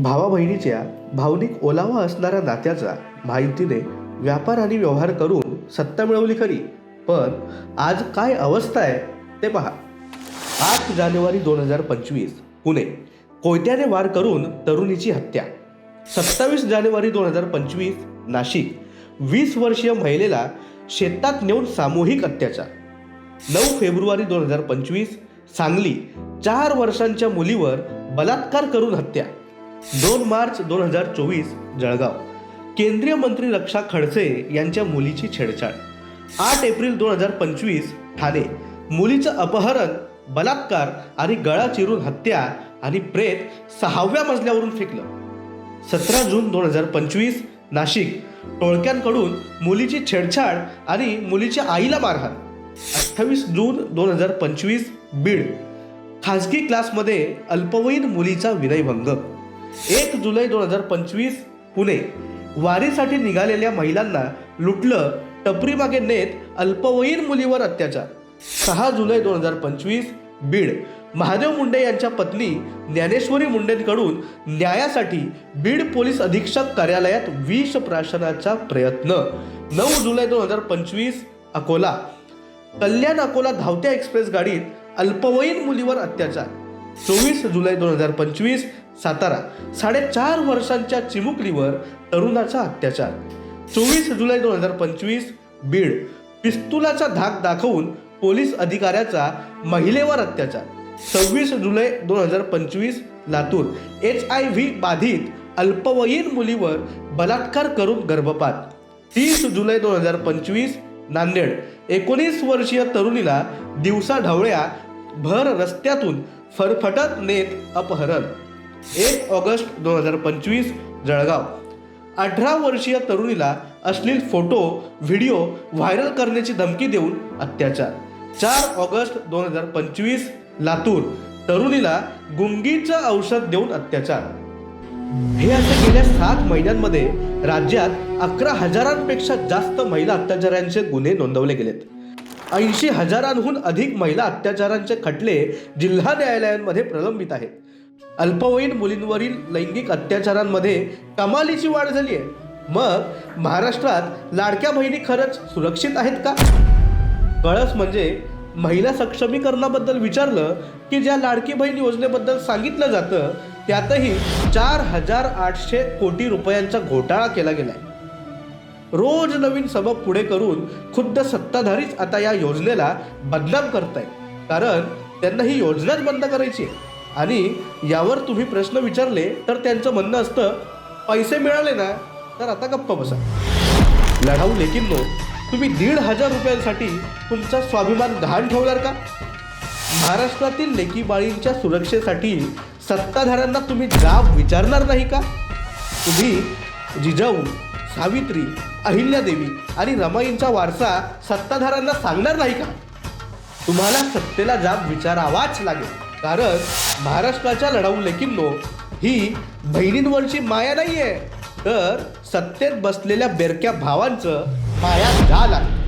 भावा बहिणीच्या भावनिक ओलावा असणाऱ्या नात्याचा महायुतीने व्यापार आणि व्यवहार करून सत्ता मिळवली खरी. पण आज काय अवस्था आहे ते पहा. आठ जानेवारी दोन हजार पंचवीस पुणे. कोयत्याने वार करून तरुणीची हत्या. सत्तावीस जानेवारी दोन हजार पंचवीस नाशिक. वीस वर्षीय महिलेला शेतात नेऊन सामूहिक अत्याचार. नऊ फेब्रुवारी दोन हजार पंचवीस सांगली. चार वर्षांच्या मुलीवर बलात्कार करून हत्या. दोन मार्च दोन हजार चोवीस जळगाव. केंद्रीय मंत्री रक्षा खडसे यांच्या मुलीची छेडछाड. आठ एप्रिल दोन हजार पंचवीस ठाणे. मुलीचं अपहरण बलात्कार आणि गळा चिरून हत्या आणि प्रेत सहाव्या मजल्यावरून फेकलं. सतरा जून दोन हजार पंचवीस नाशिक. टोळक्यांकडून मुलीची छेडछाड आणि मुलीच्या आईला मारहाण. अठ्ठावीस जून दोन हजार पंचवीस बीड. खासगी क्लासमध्ये अल्पवयीन मुलीचा विनयभंग. एक जुलै दोन हजार पंचवीस पुणे. वारीसाठी निघालेल्या महिलांना लुटलं टपरीमागे नेत अल्पवयीन मुलीवर अत्याचार. सहा जुलै दोन हजार पंचवीस बीड. महादेव मुंडे यांच्या पत्नी ज्ञानेश्वरी मुंडेंकडून न्यायासाठी बीड पोलीस अधीक्षक कार्यालयात विष प्राशनाचा प्रयत्न. नऊ जुलै दोन हजार पंचवीस अकोला. कल्याण अकोला धावत्या एक्सप्रेस गाडीत अल्पवयीन मुलीवर अत्याचार. चोवीस जुलै दोन हजार पंचवीस सातारा साडेचार वर्षांच्या चिमुकलीवर तरुणाचा अत्याचार. चोवीस जुलै दोन हजार पंचवीस बीड पिस्तुलाचा धाक दाखवून पोलीस अधिकाऱ्याचा महिलेवर अत्याचार. सव्वीस जुलै दोन हजार पंचवीस लातूर एच आय व्ही बाधित अल्पवयीन मुलीवर बलात्कार करून गर्भपात. तीस जुलै दोन हजार पंचवीस नांदेड एकोणीस वर्षीय तरुणीला दिवसा ढवळ्या भर रस्त्यातून फरफटत नेत अपहरण. एक ऑगस्ट दोन हजार पंचवीस जळगाव. अठरा वर्षीय तरुणीला अश्लील फोटो व्हिडिओ व्हायरल करण्याची धमकी देऊन अत्याचार. चार ऑगस्ट दोन हजार पंचवीस लातूर. तरुणीला गुंगीचं औषध देऊन अत्याचार. हे असे गेल्या सात महिन्यांमध्ये राज्यात अकरा हजारांपेक्षा जास्त महिला अत्याचारांचे गुन्हे नोंदवले गेलेत. ऐंशी हजारांहून अधिक महिला अत्याचारांचे खटले जिल्हा न्यायालयांमध्ये प्रलंबित आहेत. अल्पवयीन मुलींवरील लैंगिक अत्याचारांमध्ये कमालीची वाढ झाली आहे. मग महाराष्ट्रात लाडक्या बहिणी खरंच सुरक्षित आहेत का? कळस म्हणजे महिला सक्षमीकरणाबद्दल विचारलं की ज्या लाडकी बहीण योजनेबद्दल सांगितलं जातं त्यातही चार हजार आठशे कोटी रुपयांचा घोटाळा केला गेलाय. रोज नवीन सबक पुढे करून खुद्द सत्ताधारीच आता या योजनेला बदनाम करतायत. कारण त्यांना ही योजनाच बंद करायची आहे. आणि यावर तुम्ही प्रश्न विचारले तर त्यांचं म्हणणं असतं पैसे मिळाले ना तर आता गप्प बसा. लढाऊ लेकींनो तुम्ही दीड हजार रुपयांसाठी तुमचा स्वाभिमान घाण ठेवणार का? महाराष्ट्रातील लेकीबाळींच्या सुरक्षेसाठी सत्ताधाऱ्यांना तुम्ही जाब विचारणार नाही का? तुम्ही जिजाऊ सावित्री अहिल्यादेवी आणि रमाईंचा वारसा सत्ताधाऱ्यांना सांगणार नाही का? तुम्हाला सत्तेला जाब विचारावाच लागेल. कारण महाराष्ट्राच्या लढाऊ लेकींनो ही बहिणींवरची माया नाहीये. तर सत्तेत बसलेल्या बेरक्या भावांचं माया झाला आहे